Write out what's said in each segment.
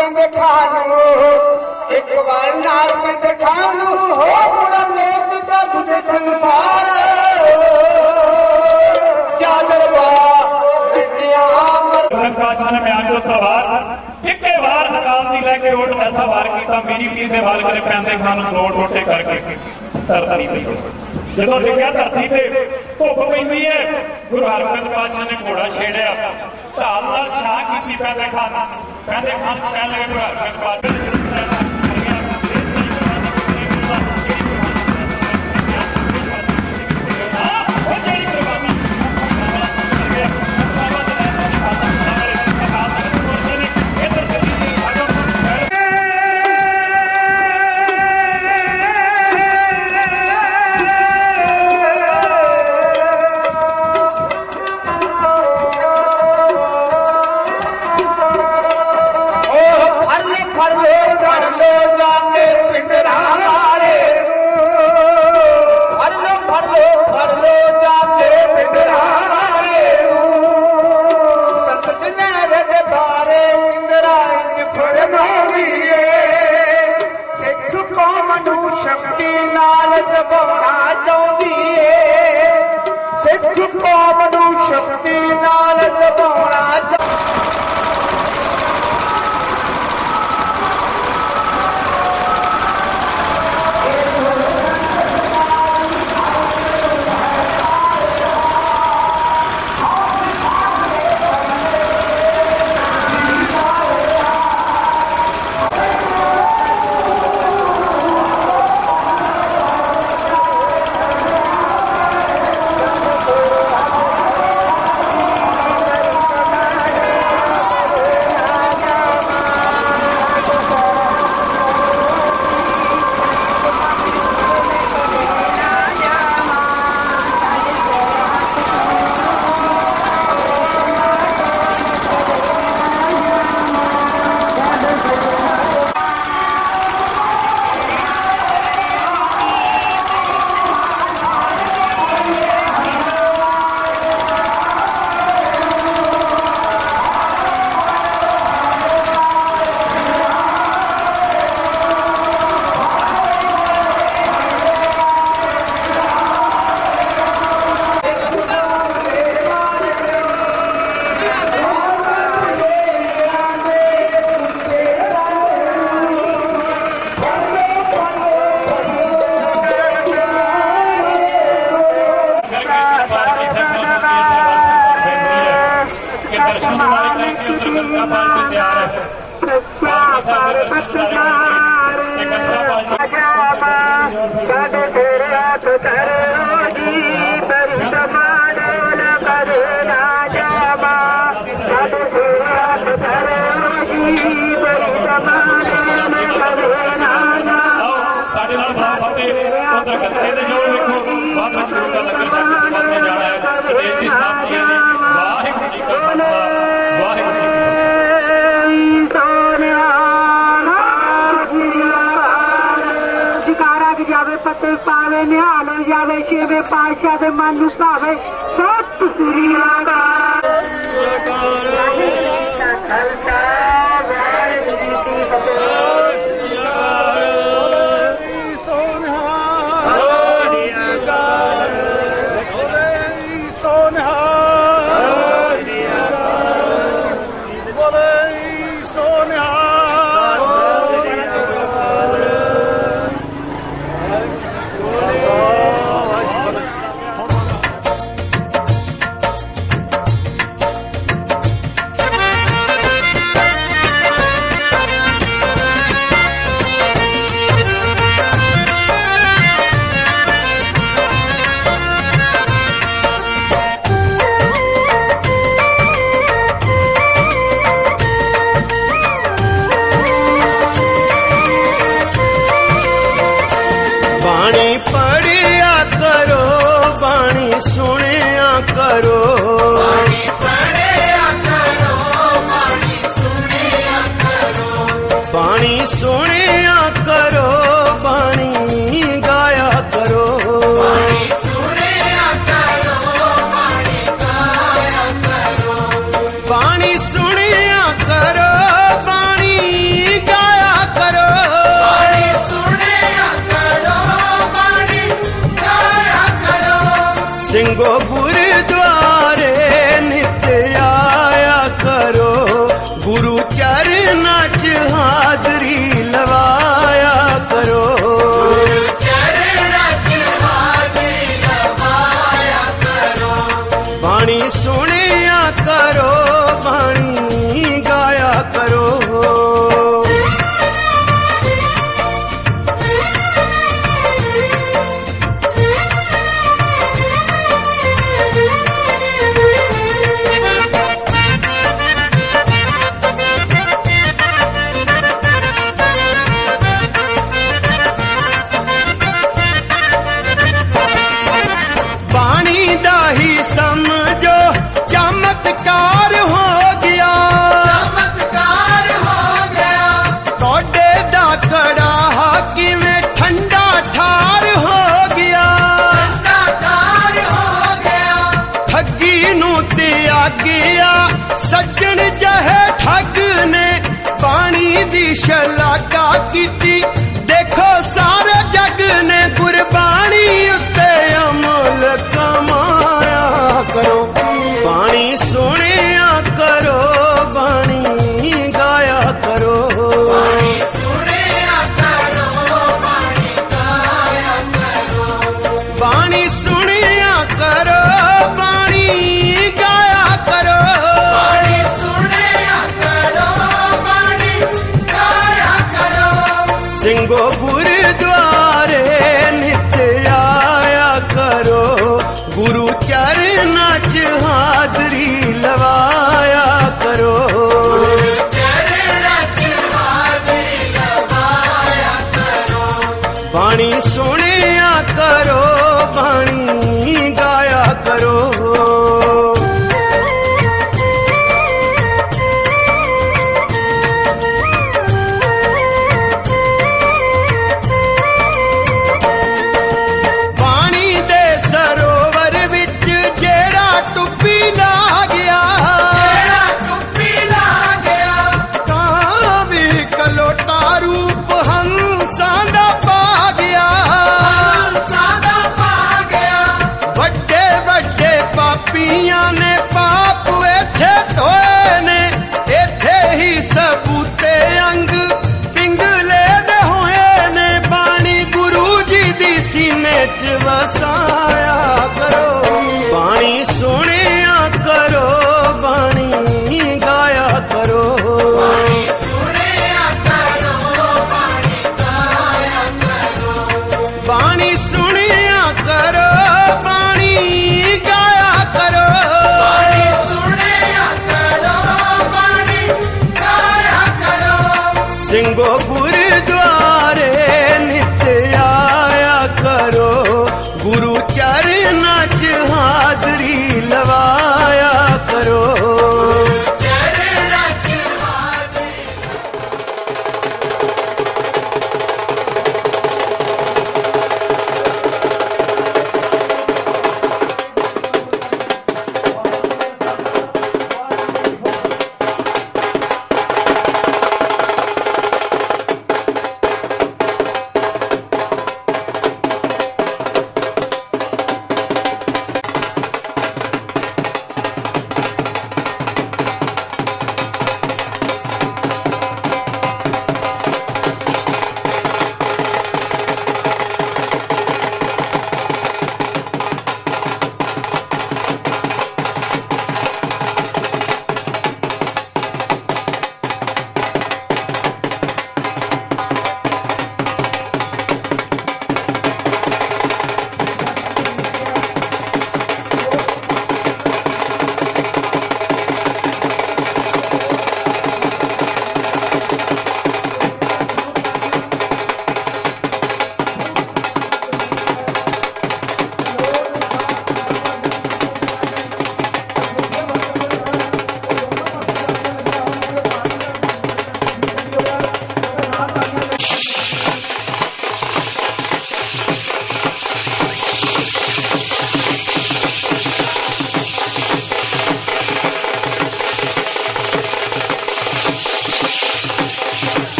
इकाब लेका वीरी पीरे पैंदोट मोटे कर ਜਦੋਂ ਲਿਖਿਆ ਧਰਤੀ ਤੇ ਧੁੱਪ ਪੈਂਦੀ ਹੈ, ਗੁਰੂ ਹਰਗੋਬਿੰਦ ਪਾਤਸ਼ਾਹ ਨੇ ਘੋੜਾ ਛੇੜਿਆ। ਢਾਲ ਨਾਲ ਛਾਂ ਕੀਤੀ ਪੈਂਦੇ ਖਾਨ। ਪੈਂਦੇ ਖਾਨ ਨੂੰ ਕਹਿਣ ਲੱਗੇ ਗੁਰੂ ਹਰਗੋਬਿੰਦ ਪਾਤਸ਼ਾਹ। ਗੰਗਾ ਪਾਲ ਤੇ ਤਿਆਰ ਹੈ ਸਾਡੇ ਤੇਰੇ ਹੱਥ ਧਰੋ ਜੀ ਤੇਰੀ ਸਮਾਣੇ ਕਰੇ ਨਾ ਜਾਵਾ ਸਾਡੇ ਤੇਰੇ ਹੱਥ ਧਰੋ ਜੀ ਤੇਰੀ ਸਮਾਣੇ ਕਰੇ ਨਾ ਜਾਵਾ ਸਾਡੇ ਨਾਲ ਬੜਾ ਫਤਿਹ। ਉਧਰ ਗੱਤੇ ਦੇ ਜੋੜ ਵੇਖੋ ਬਾਅਦ ਵਿੱਚ ਕਿ ਜਾਵੇ ਪਾਵੇ ਨਿਹਾਲ ਜਾਵੇ ਸ਼ਿਵੇ ਪਾਸ਼ਾ ਦੇ ਮਨ ਨੂੰ ਭਾਵੇ ਸਤਿ ਸ੍ਰੀ ਅਕਾਲ। ਵਾਹਿਗੁਰੂ ਜੀ ਕਾ ਖਾਲਸਾ करो காக்கி ਗੁਰੂ ਚਰਨਾਂ ਚ ਹਾਜ਼ਰੀ। पिया ने गो गुरुद्वारे नित्य आया करो गुरु चरण हाजरी लवाया करो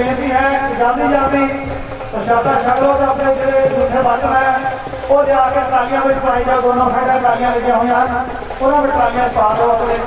ਬੇਨਤੀ ਹੈ ਕਿ ਜਲਦੀ ਪ੍ਰਸ਼ਾਦਾ ਛਕ ਲਓ ਤੇ ਆਪਣੇ ਜਿਹੜੇ ਜੂਠੇ ਬਾਜਣ ਹੈ, ਉਹ ਜਾ ਕੇ ਟਰਾਲੀਆਂ ਵਿੱਚ ਪਾਈ ਜਾਓ, ਦੋਨੋਂ ਸਾਈਡਾਂ ਟਰਾਲੀਆਂ ਲੱਗੀਆਂ ਹੋਈਆਂ ਹਨ, ਉਹਨਾਂ ਵਿੱਚ ਟਰਾਲੀਆਂ ਪਾ ਦਿਓ ਆਪਣੇ।